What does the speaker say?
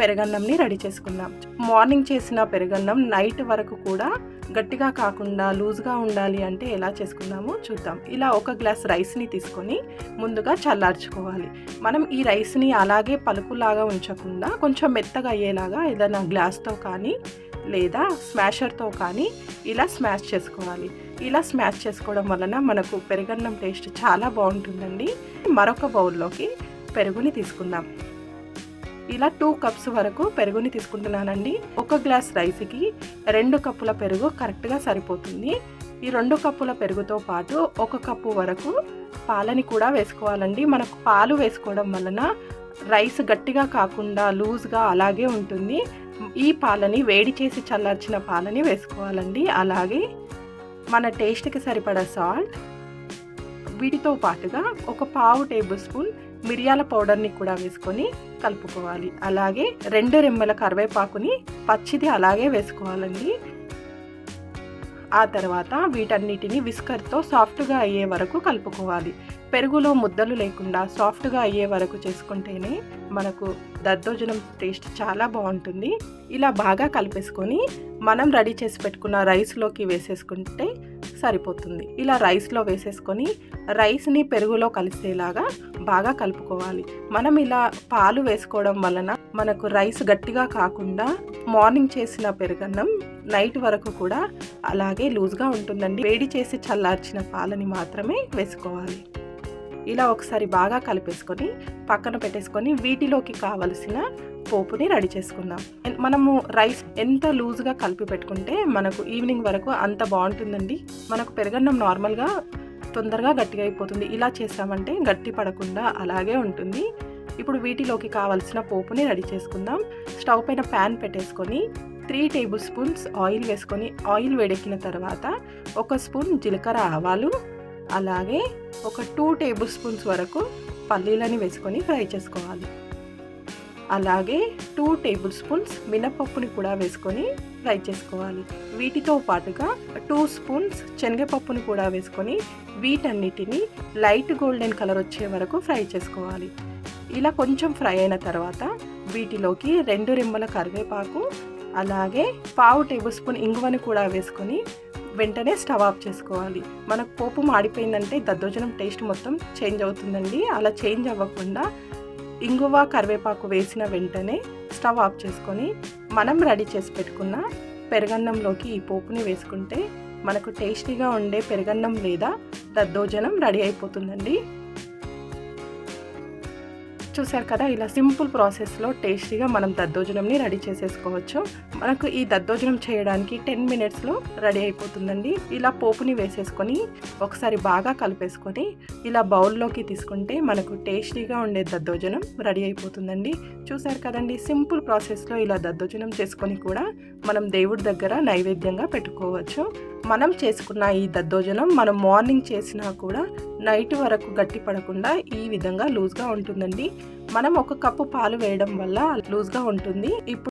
పెరగన్నంని ready చేసుకుందాం. Morning చేసిన పెరగన్నం night వరకు కూడా గట్టిగా కాకుండా లూజ్గా ఉండాలి అంటే ఎలా చేసుకుందామో చూద్దాం. ఇలా ఒక గ్లాస్ రైస్ని తీసుకొని ముందుగా చల్లార్చుకోవాలి. మనం ఈ రైస్ని అలాగే పలుకులాగా ఉంచకుండా కొంచెం మెత్తగా అయ్యేలాగా ఏదైనా గ్లాస్తో కానీ లేదా స్మాషర్తో కానీ ఇలా స్మాష్ చేసుకోవాలి. ఇలా స్మాష్ చేసుకోవడం వలన మనకు పెరుగన్నం టేస్ట్ చాలా బాగుంటుందండి. మరొక బౌల్లోకి పెరుగుని తీసుకుందాం. ఇలా టూ కప్స్ వరకు పెరుగుని తీసుకుంటున్నానండి. ఒక గ్లాస్ రైస్కి రెండు కప్పుల పెరుగు కరెక్ట్గా సరిపోతుంది. ఈ రెండు కప్పుల పెరుగుతో పాటు ఒక కప్పు వరకు పాలని కూడా వేసుకోవాలండి. మనకు పాలు వేసుకోవడం వలన రైస్ గట్టిగా కాకుండా లూజ్గా అలాగే ఉంటుంది. ఈ పాలని వేడి చేసి చల్లార్చిన పాలని వేసుకోవాలండి. అలాగే మన టేస్ట్కి సరిపడా సాల్ట్. వీటితో పాటుగా ఒక పావు టేబుల్ స్పూన్ మిరియాల పౌడర్ని కూడా వేసుకొని కలుపుకోవాలి. అలాగే రెండు రెమ్మల కరివేపాకుని పచ్చిది అలాగే వేసుకోవాలండి. ఆ తర్వాత వీటన్నిటిని విస్కర్తో సాఫ్ట్గా అయ్యే వరకు కలుపుకోవాలి. పెరుగులో ముద్దలు లేకుండా సాఫ్ట్గా అయ్యే వరకు చేసుకుంటేనే మనకు దద్దోజనం టేస్ట్ చాలా బాగుంటుంది. ఇలా బాగా కలిపేసుకొని మనం రెడీ చేసి పెట్టుకున్న రైస్లోకి వేసేసుకుంటే సరిపోతుంది. ఇలా రైస్లో వేసేసుకొని రైస్ని పెరుగులో కలిసేలాగా బాగా కలుపుకోవాలి. మనం ఇలా పాలు వేసుకోవడం వలన మనకు రైస్ గట్టిగా కాకుండా మార్నింగ్ చేసిన పెరుగన్నం నైట్ వరకు కూడా అలాగే లూజ్గా ఉంటుందండి. వేడి చేసి చల్లార్చిన పాలని మాత్రమే వేసుకోవాలి. ఇలా ఒకసారి బాగా కలిపేసుకొని పక్కన పెట్టేసుకొని వీటిలోకి కావలసిన పోపుని రెడీ చేసుకుందాం. మనము రైస్ ఎంత లూజ్గా కలిపి పెట్టుకుంటే మనకు ఈవినింగ్ వరకు అంత బాగుంటుందండి. మనకు పెరగన్నం నార్మల్గా తొందరగా గట్టిగా అయిపోతుంది. ఇలా చేసామంటే గట్టి పడకుండా అలాగే ఉంటుంది. ఇప్పుడు వీటిలోకి కావలసిన పోపుని రెడీ చేసుకుందాం. స్టవ్ పైన ప్యాన్ పెట్టేసుకొని త్రీ టేబుల్ స్పూన్స్ ఆయిల్ వేసుకొని ఆయిల్ వేడెక్కిన తర్వాత ఒక స్పూన్ జీలకర్ర ఆవాలు అలాగే ఒక టూ టేబుల్ స్పూన్స్ వరకు పల్లీలని వేసుకొని ఫ్రై చేసుకోవాలి. అలాగే టూ టేబుల్ స్పూన్స్ మినపప్పుని కూడా వేసుకొని ఫ్రై చేసుకోవాలి. వీటితో పాటుగా టూ స్పూన్స్ శనగపప్పుని కూడా వేసుకొని వీటన్నిటిని లైట్ గోల్డెన్ కలర్ వచ్చే వరకు ఫ్రై చేసుకోవాలి. ఇలా కొంచెం ఫ్రై అయిన తర్వాత వీటిలోకి రెండు రెమ్మల కరివేపాకు అలాగే పావు టేబుల్ స్పూన్ ఇంగువని కూడా వేసుకొని వెంటనే స్టవ్ ఆఫ్ చేసుకోవాలి. మనకు పోపు మాడిపోయిందంటే దద్దోజనం టేస్ట్ మొత్తం చేంజ్ అవుతుందండి. అలా చేంజ్ అవ్వకుండా ఇంగువ కరివేపాకు వేసిన వెంటనే స్టవ్ ఆఫ్ చేసుకొని మనం రెడీ చేసి పెట్టుకున్న పెరగన్నంలోకి ఈ పోపుని వేసుకుంటే మనకు టేస్టీగా ఉండే పెరగన్నం లేదా దద్దోజనం రెడీ అయిపోతుందండి. చూసారు కదా ఇలా సింపుల్ ప్రాసెస్లో టేస్టీగా మనం దద్దోజనంని రెడీ చేసేసుకోవచ్చు. మనకు ఈ దద్దోజనం చేయడానికి టెన్ మినిట్స్లో రెడీ అయిపోతుందండి. ఇలా పోపుని వేసేసుకొని ఒకసారి బాగా కలిపేసుకొని ఇలా బౌల్లోకి తీసుకుంటే మనకు టేస్టీగా ఉండే దద్దోజనం రెడీ అయిపోతుందండి. చూసారు కదండి సింపుల్ ప్రాసెస్లో ఇలా దద్దోజనం చేసుకొని కూడా మనం దేవుడి దగ్గర నైవేద్యంగా పెట్టుకోవచ్చు. మనం చేసుకున్న ఈ దద్దోజనం మనం మార్నింగ్ చేసినా కూడా నైట్ వరకు గట్టి పడకుండా ఈ విధంగా లూజ్గా ఉంటుందండి. మనం ఒక కప్పు పాలు వేయడం వల్ల లూజ్గా ఉంటుంది. ఇప్పుడు